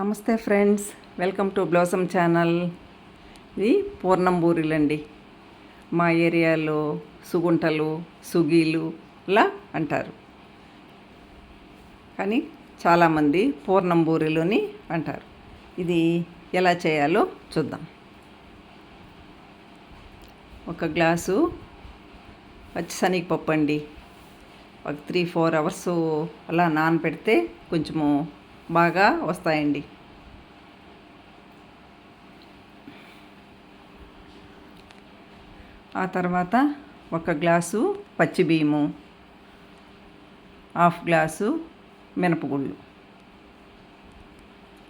నమస్తే friends welcome to Blossom channel. ఇది పూర్ణం బూరెలండి మా ఏరియాలో సుగుంటలు సుగీలు లా అంటారు. కానీ చాలామంది పూర్ణం బూరెలుని అంటారు. ఇది ఎలా చేయాలో చూద్దాం. ఒక గ్లాసు పచ్చి శనగపప్పు అండి ఒక త్రీ ఫోర్ అవర్స్ అలా నానబెడితే కొంచెము బాగా వస్తాయండి. ఆ తర్వాత ఒక గ్లాసు పచ్చి బియ్యము హాఫ్ గ్లాసు మినపగుళ్ళు.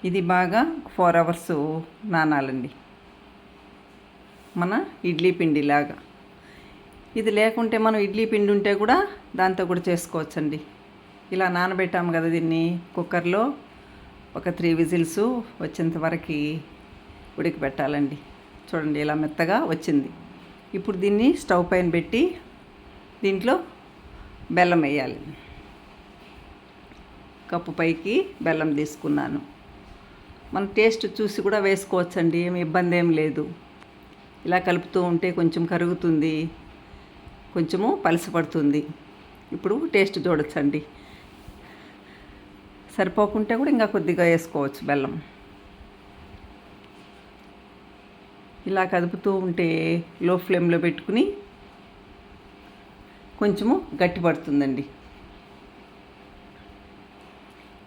ఇది బాగా ఫోర్ అవర్స్ నానాలండి. మన ఇడ్లీ పిండిలాగా. ఇది లేకుంటే మనం ఇడ్లీ పిండి ఉంటే కూడా దాంతో కూడా చేసుకోవచ్చండి. ఇలా నానబెట్టాము కదా దీన్ని కుక్కర్లో. ఒక త్రీ విజిల్స్ వచ్చేంత వరకు ఉడికిపెట్టాలండి చూడండి ఇలా మెత్తగా వచ్చింది. ఇప్పుడు దీన్ని స్టవ్ పైన పెట్టి దీంట్లో బెల్లం వేయాలి. కప్పు పైకి బెల్లం తీసుకున్నాను. మన టేస్ట్ చూసి కూడా వేసుకోవచ్చండి ఏమి ఇబ్బంది ఏం లేదు. ఇలా కలుపుతూ ఉంటే కొంచెం కరుగుతుంది కొంచెము పలసపడుతుంది ఇప్పుడు టేస్ట్ చూడొచ్చండి. సరిపోకుంటే కూడా ఇంకా కొద్దిగా వేసుకోవచ్చు బెల్లం. ఇలా కదుపుతూ ఉంటే లో ఫ్లేమ్లో పెట్టుకుని కొంచెము గట్టి పడుతుందండి.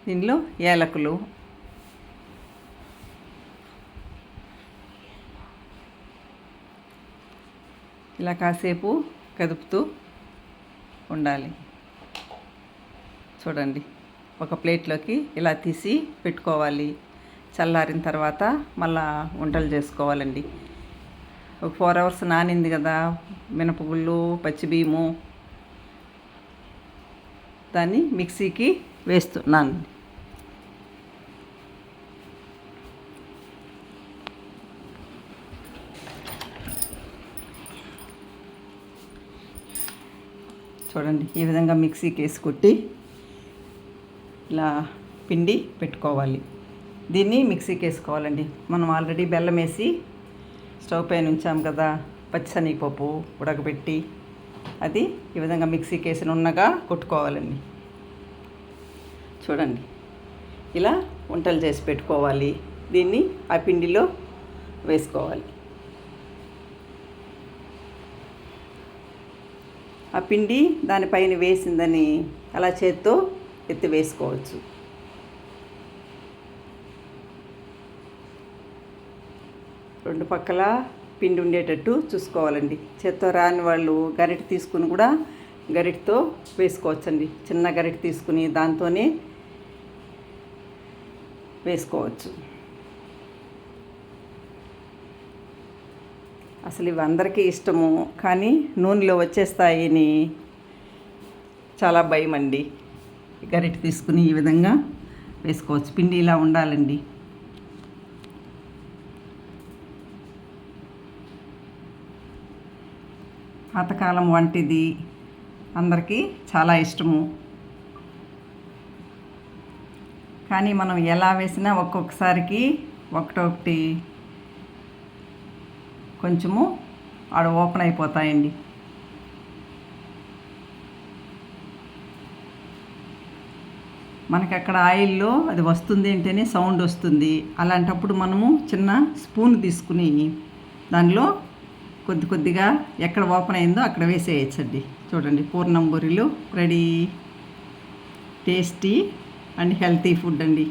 దీనిలో ఏలకులు ఇలా కాసేపు కదుపుతూ ఉండాలి. చూడండి. ఒక ప్లేట్లోకి ఇలా తీసి పెట్టుకోవాలి. చల్లారిన తర్వాత మళ్ళా వంటలు చేసుకోవాలండి. ఒక ఫోర్ అవర్స్ నానింది కదా మినపగుళ్ళు పచ్చి దాన్ని మిక్సీకి వేస్తున్నాను. చూడండి ఈ విధంగా మిక్సీకి వేసి కొట్టి ఇలా పిండి పెట్టుకోవాలి. దీన్ని మిక్సీకి వేసుకోవాలండి మనం ఆల్రెడీ బెల్లం వేసి స్టవ్ పైన ఉంచాం కదా పచ్చిశనగపప్పు ఉడకబెట్టి అది ఈ విధంగా మిక్సీకి వేసి నున్నగా కొట్టుకోవాలండి. చూడండి. ఇలా వంటలు చేసి పెట్టుకోవాలి. దీన్ని ఆ పిండిలో వేసుకోవాలి. ఆ పిండి దానిపైన వేసిందని అలా చేత్తో ఎత్తి వేసుకోవచ్చు. రెండు పక్కల పిండి ఉండేటట్టు చూసుకోవాలండి. చేత్తో రాని వాళ్ళు గరిటె తీసుకుని కూడా గరిటెతో వేసుకోవచ్చండి. చిన్న గరిటె తీసుకుని దాంతోనే వేసుకోవచ్చు. అసలు ఇవి అందరికీ ఇష్టము కానీ నూనెలో వచ్చేస్తాయని చాలా భయం అండి గరిటె తీసుకుని ఈ విధంగా వేసుకోవచ్చు. పిండి ఇలా ఉండాలండి. పాతకాలం వంటిది. అందరికీ చాలా ఇష్టము. కానీ మనం ఎలా వేసినా ఒక్కొక్కసారికి ఒకటొకటి కొంచెము ఆడ ఓపెన్ అయిపోతాయండి. మనకి అక్కడ ఆయిల్లో అది వస్తుంది అంటేనే సౌండ్ వస్తుంది. అలాంటప్పుడు మనము చిన్న స్పూన్ తీసుకుని దానిలో కొద్ది కొద్దిగా ఎక్కడ ఓపెన్ అయిందో అక్కడ వేసేయచ్చండి. చూడండి పూర్ణం బొరిలు ready tasty and healthy food అండి.